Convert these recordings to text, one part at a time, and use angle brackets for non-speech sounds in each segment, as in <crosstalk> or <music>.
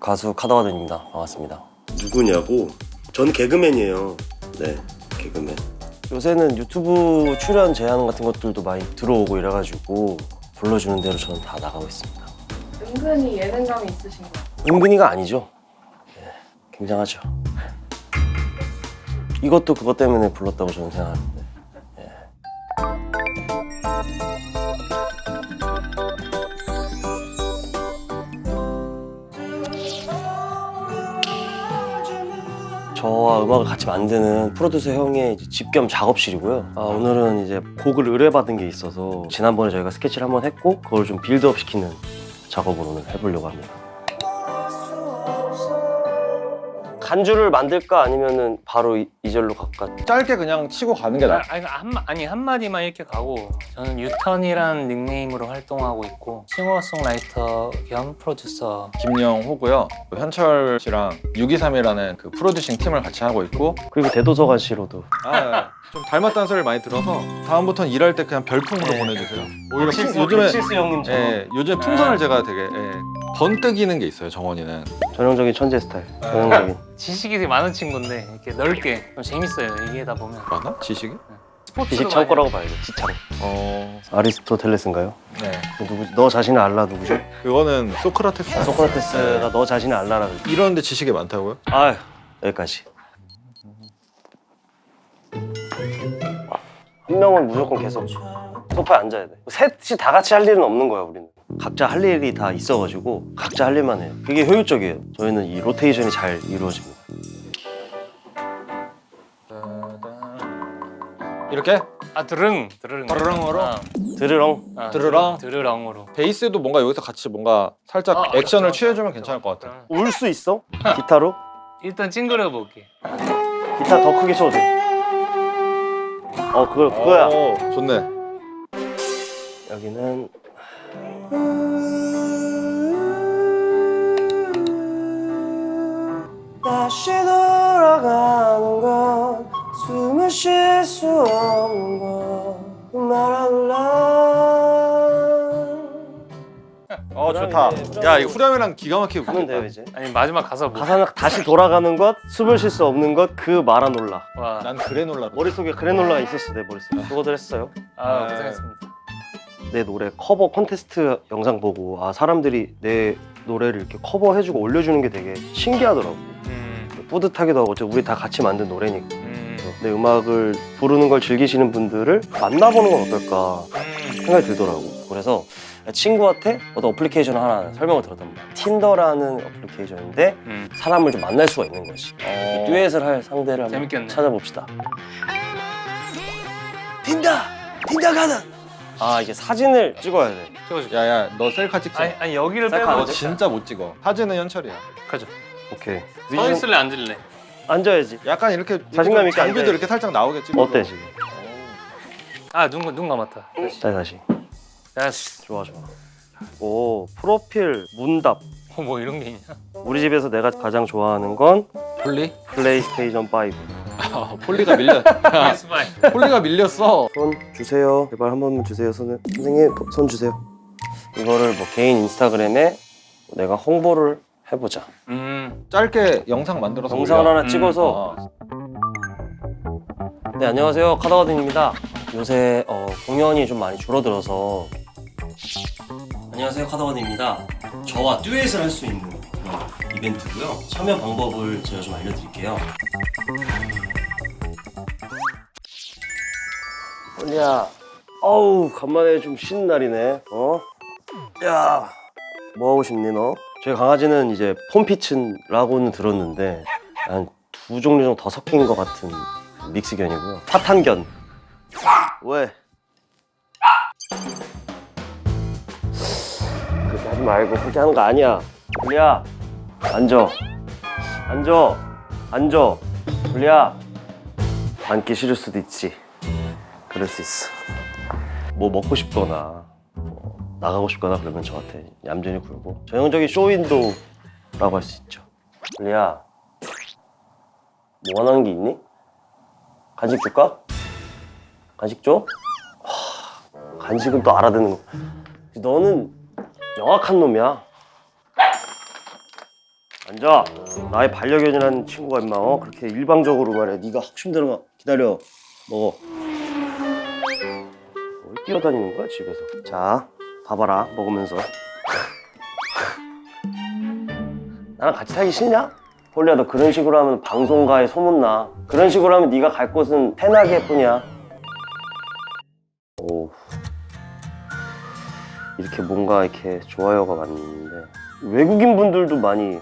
가수 카다와든입니다. 반갑습니다. 누구냐고? 전 개그맨이에요. 네, 개그맨. 요새는 유튜브 출연 제안 같은 것들도 많이 들어오고 이래가지고 불러주는 대로 저는 다 나가고 있습니다. 은근히 예능감이 있으신 것 같아요. 은근히가 아니죠. 예, 굉장하죠. 이것도 그것 때문에 불렀다고 저는 생각하는데. 저와 음악을 같이 만드는 프로듀서 형의 집겸 작업실이고요. 아, 오늘은 이제 곡을 의뢰받은 게 있어서 지난번에 저희가 스케치를 한번 했고 그걸 좀 빌드업 시키는 작업을 오늘 해보려고 합니다. 간주를 만들까 아니면은 바로 이, 이 절로 갈까? 짧게 그냥 치고 가는 게 나아. 아니 한, 마- 아니 한마디만 이렇게 가고 저는 유턴이라는 닉네임으로 활동하고 있고 싱어송라이터 겸 프로듀서 김영호고요. 그 현철 씨랑 623이라는 그 프로듀싱 팀을 같이 하고 있고 그리고 대도서관 씨로도 아, 좀 닮았다는 소리를 많이 들어서 다음부터는 일할 때 그냥 별풍으로 네. 보내주세요. 오히려 실수, 풍- 요즘에 실수 형님처럼 예, 요즘 풍선을 제가 되게 예, 번뜩이는 게 있어요. 정원이는 전형적인 천재 스타일. 전형적인. <laughs> 지식이 되게 많은 친구인데 이렇게 넓게 좀 재밌어요 얘기하다 보면 맞나? 지식이? 스포츠를 지식 창고라고 봐야죠. 지창. 어, 아리스토텔레스인가요? 네. 그 누구지? 너 자신을 알라 누구죠? 그거는 소크라테스. 소크라테스가 너 자신을 알라라는. 이런데 지식이 많다고요? 아휴 여기까지. 한 명은 무조건 계속 소파에 앉아야 돼. 셋이 다 같이 할 일은 없는 거야 우리는. 각자 할 일이 다 있어가지고 각자 할 일만 해요. 그게 효율적이에요. 저희는 이 로테이션이 잘 이루어집니다. 이렇게 아 드릉 드릉 드릉으로? 아, 드르렁. 아, 드르렁? 드르렁으로 베이스도 뭔가 여기서 같이 뭔가 살짝 아, 액션을 그렇죠. 취해주면 괜찮을 것 같아. 울수 있어? 기타로? 일단 찡그려 볼게 기타 더 크게 쳐도 돼. 어 그걸 그거야. 오, 좋네. 여기는 다시 돌아가는 건 숨을 쉴 수 없는 건그 말아올라 어 좋다. 야 이거 후렴이랑 기가 막히게 하면 돼요. 이제. 아니 마지막 가사 뭐. 가사는 다시 돌아가는 것 숨을 쉴 수 없는 것 그 말아놀라. 와, 난 그래놀라. 머릿속에 그래놀라가 있었어 내 머릿속에. 그거들 했어요? 아 네. 고생했습니다 내 노래 커버 콘테스트 영상 보고 아 사람들이 내 노래를 이렇게 커버해주고 올려주는 게 되게 신기하더라고 음, 뿌듯하기도 하고 어차피 우리 다 같이 만든 노래니까 음, 내 음악을 부르는 걸 즐기시는 분들을 만나보는 건 어떨까 음. 생각이 들더라고 그래서 친구한테 어떤 어플리케이션 하나 설명을 들었답니다 틴더라는 어플리케이션인데 음. 사람을 좀 만날 수가 있는 것이 어. 듀엣을 할 상대를 한번 재밌겠네. 찾아봅시다 틴더! 틴더 가든! 아 이게 사진을 찍어야 돼 찍어줄게 야야 너 셀카 찍지. 아니, 아니 여기를 셀카 빼고 안 너 찍자. 진짜 못 찍어. 사진은 현철이야. 가죠 오케이 서 있을래 앉을래 앉아야지 약간 이렇게 자신감 있게 장비도 앉아야지. 이렇게 살짝 찍어. 어때 지금? 아눈 눈 감았다 다시 다시 다시 다시 좋아 좋아 오 프로필 문답 어, 뭐 이런 게 있냐 우리 집에서 내가 가장 좋아하는 건 폴리? 플레이스테이션 5. 아, 폴리가 밀려. 야, 폴리가 밀렸어. 손 주세요. 제발 한 번만 주세요. 손 선생님 손 주세요. 이거를 뭐 개인 인스타그램에 내가 홍보를 해보자. 음 짧게 영상 만들어서 영상을 올려. 하나 음, 찍어서 어. 네 안녕하세요 카다워든입니다. 요새 어, 공연이 좀 많이 줄어들어서 안녕하세요 카다워든입니다. 저와 듀엣을 할 수 있는 이벤트고요. 참여 방법을 제가 좀 알려드릴게요. 야, 어우 간만에 좀 쉬는 날이네. 어? 야, 뭐 하고 싶니 너? 저희 강아지는 이제 폼피츠라고는 들었는데 한 두 종류 정도 더 섞인 것 같은 믹스견이고요. 파탄견. 왜? 그렇게 하지 말고 그렇게 하는 거 아니야. 불리야, 앉아. 앉아. 앉아. 불리야. 앉기 싫을 수도 있지. 그럴 수 있어. 뭐 먹고 싶거나 뭐 나가고 싶거나 그러면 저한테 얌전히 굴고 전형적인 쇼윈도우라고 할 수 있죠. 리야, 뭐 원하는 게 있니? 간식 줄까? 간식 줘? 하, 간식은 또 알아듣는 거. 너는 영악한 놈이야. 앉아. 나의 반려견이라는 친구가 임마 어? 그렇게 일방적으로 말해. 네가 하고 대로 기다려. 먹어. 뭘 뛰어다니는 거야 집에서? 자, 봐봐라 먹으면서. <laughs> 나랑 같이 살기 싫냐? 홀리야 너 그런 식으로 하면 방송가에 소문나. 그런 식으로 하면 네가 갈 곳은 태나게뿐이야. 오. 이렇게 뭔가 이렇게 좋아요가 많은데 외국인 분들도 많이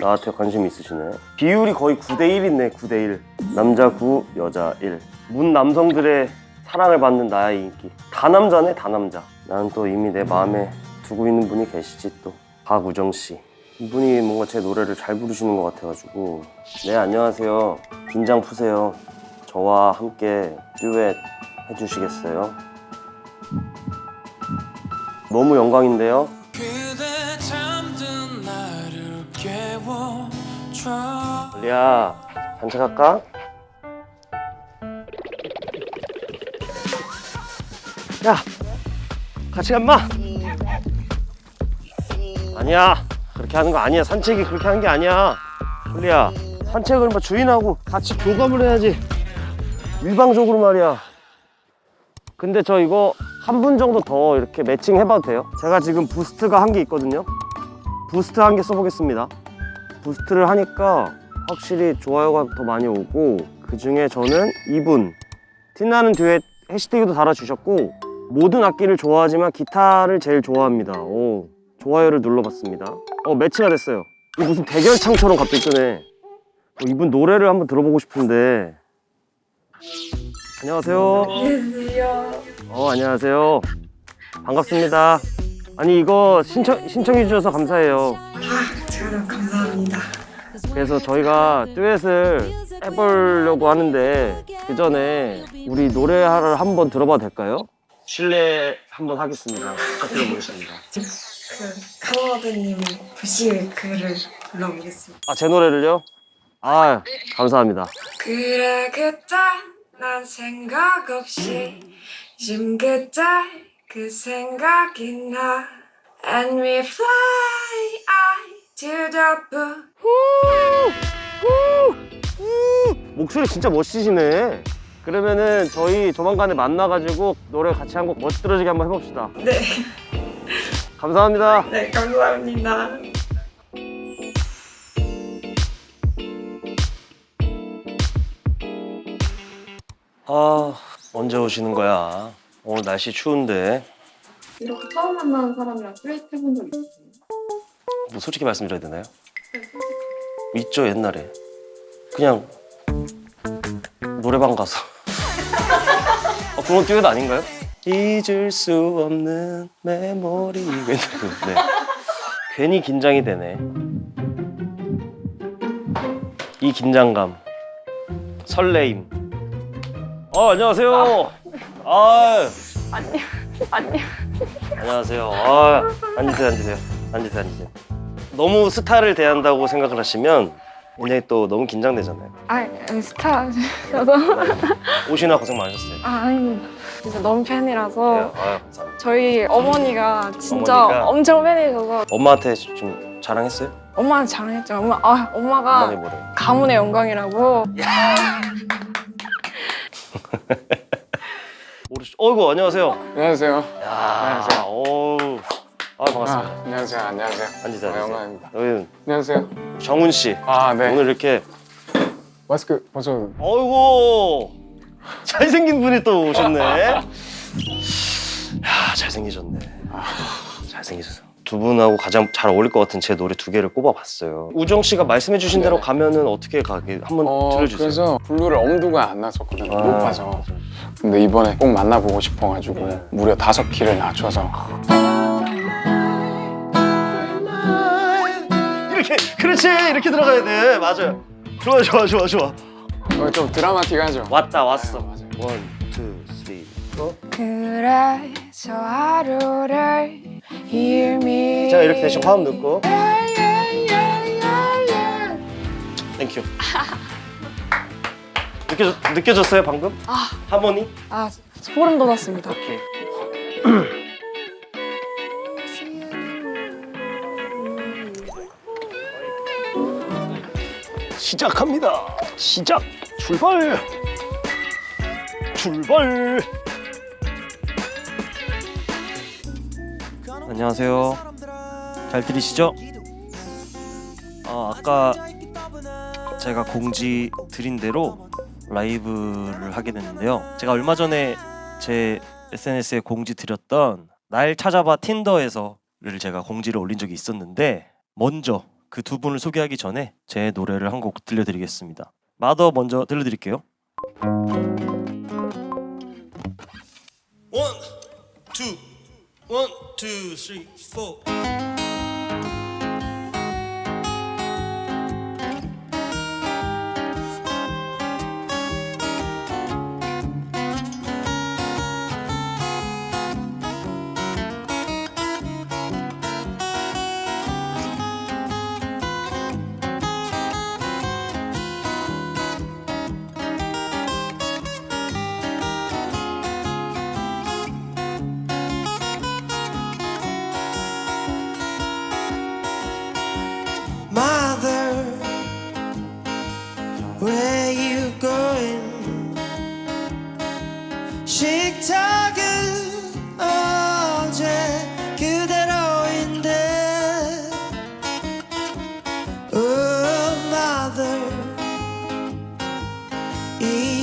나한테 관심 있으시네. 비율이 거의 9대 1이네, 9대 1. 남자 9, 여자 1. 문 남성들의 사랑을 받는 나의 인기. 다 남자네, 다 남자. 나는 또 이미 내 마음에 두고 있는 분이 계시지 또. 박우정 씨. 이분이 뭔가 제 노래를 잘 부르시는 것 같아가지고. 네, 안녕하세요. 긴장 푸세요. 저와 함께 듀엣 해주시겠어요? 너무 영광인데요. 리야 산책할까? 야 같이 간마. 아니야. 그렇게 하는 거 아니야. 산책이 그렇게 하는 게 아니야. 리야 산책을 뭐 주인하고 같이 교감을 해야지. 일방적으로 말이야. 근데 저 이거 한 분 정도 더 이렇게 매칭 해봐도 돼요? 제가 지금 부스트가 한 개 있거든요. 부스트 한 개 써보겠습니다 부스트를 하니까 확실히 좋아요가 더 많이 오고 그 중에 저는 이분 티나는 듀엣 해시태그도 달아주셨고 모든 악기를 좋아하지만 기타를 제일 좋아합니다. 오 좋아요를 눌러봤습니다. 어 매치가 됐어요. 이 무슨 대결창처럼 갑자기 뜨네. 어, 이분 노래를 한번 들어보고 싶은데 안녕하세요. 안녕하세요. 어 안녕하세요. 반갑습니다. 아니 이거 신청 신청해 주셔서 감사해요. 제가 감사합니다. 그래서 저희가 듀엣을 해보려고 하는데 그 전에 우리 노래를 한번 들어봐도 될까요? 실례 한번 하겠습니다. 자, 들어보겠습니다. 그 카워드님 부실 글을 불러보겠습니다. 아 제 노래를요? 아 감사합니다. 그래 그때 난 생각 없이 지금 그때 그 생각이 나 And we fly I moon 목소리 진짜 멋지시네. 그러면은 저희 조만간에 만나가지고 노래 같이 한 곡 멋들어지게 한번 해봅시다. 네, 감사합니다. 네 감사합니다. 아 언제 오시는 거야? 오늘 날씨 추운데 이렇게 처음 만나는 사람이랑 듀엣 해본 적 있으세요? 뭐 솔직히 말씀드려야 되나요? 있죠 옛날에 그냥 노래방 가서 <laughs> 어, 그건 듀엣 아닌가요? 잊을 수 없는 메모리 네. 괜히 긴장이 되네 이 긴장감 설레임 어 안녕하세요 아 안녕. 안녕. 안녕하세요 아 앉으세요 앉으세요 앉으세요 앉으세요 너무 스타를 대한다고 생각을 하시면 굉장히 또 너무 긴장되잖아요 아, 스타 저도 옷이나 고생 많으셨어요 아, 아닙니다. 진짜 너무 팬이라서 네, 아, 감사합니다. 저희 어머니가 진짜 어머니가? 엄청 팬이셔서 엄마한테 좀 자랑했어요? 엄마한테 자랑했죠. 엄마, 아, 엄마가 뭐래? 가문의 영광이라고. <laughs> 어이구 안녕하세요. 안녕하세요. 야, 안녕하세요. 어우, 아 반갑습니다. 아, 안녕하세요. 안녕하세요. 앉으세요. 아. 영광입니다. 여기는 안녕하세요. 정훈 씨. 아, 네. 오늘 이렇게 마스크 벗어. 어이구 잘생긴 분이 또 오셨네. <laughs> 야 잘생기셨네. 잘생기셨어. 두 분하고 가장 잘 어울릴 것 같은 제 노래 두 개를 꼽아봤어요. 우정 씨가 말씀해주신 대로 네네. 가면은 어떻게 가게 한번 어, 들려주세요. 그래서 블루를 엄두가 안 났었거든요. 아. 못 봐서. 근데 이번에 꼭 만나보고 싶어가지고 네. 무려 다섯 키를 낮춰서 이렇게 그렇지 이렇게 들어가야 돼 맞아요. 좋아 좋아 좋아 좋아. 어, 좀 드라마틱하죠. 왔다 왔어. 네, 맞아요. 원, 투, 쓰리, 포. 그래서 하루를 일미. 자 이렇게 대신 화음 넣고. 땡큐. 느껴 느껴졌어요 방금? 아. 하모니? 아, 소름 돋았습니다. 오케이. 시작합니다. 시작. 출발. 출발. 안녕하세요. 잘 들리시죠? 어, 아까 제가 공지 드린 대로 라이브를 하게 됐는데요. 제가 얼마 전에 제 SNS에 공지 드렸던 날 찾아봐 틴더에서를 제가 공지를 올린 적이 있었는데 먼저 그 두 분을 소개하기 전에 제 노래를 한 곡 들려드리겠습니다. 마더 먼저 들려드릴게요. One, two, four. 이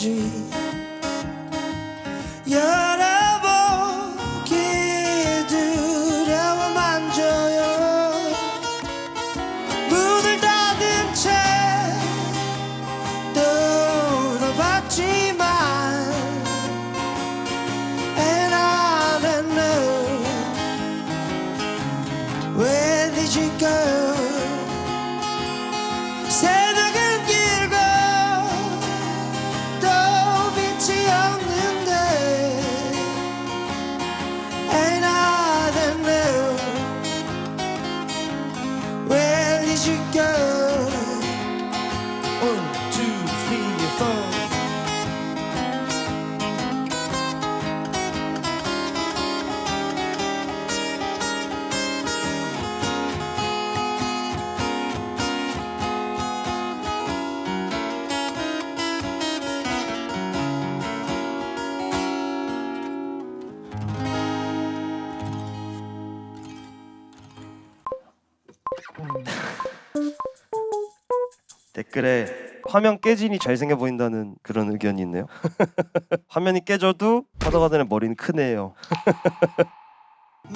dream you, girl. <laughs> 댓글에 화면 깨지니 잘생겨 보인다는 그런 의견이 있네요. <laughs> 화면이 깨져도 파도가든의 머리는 크네요. <laughs>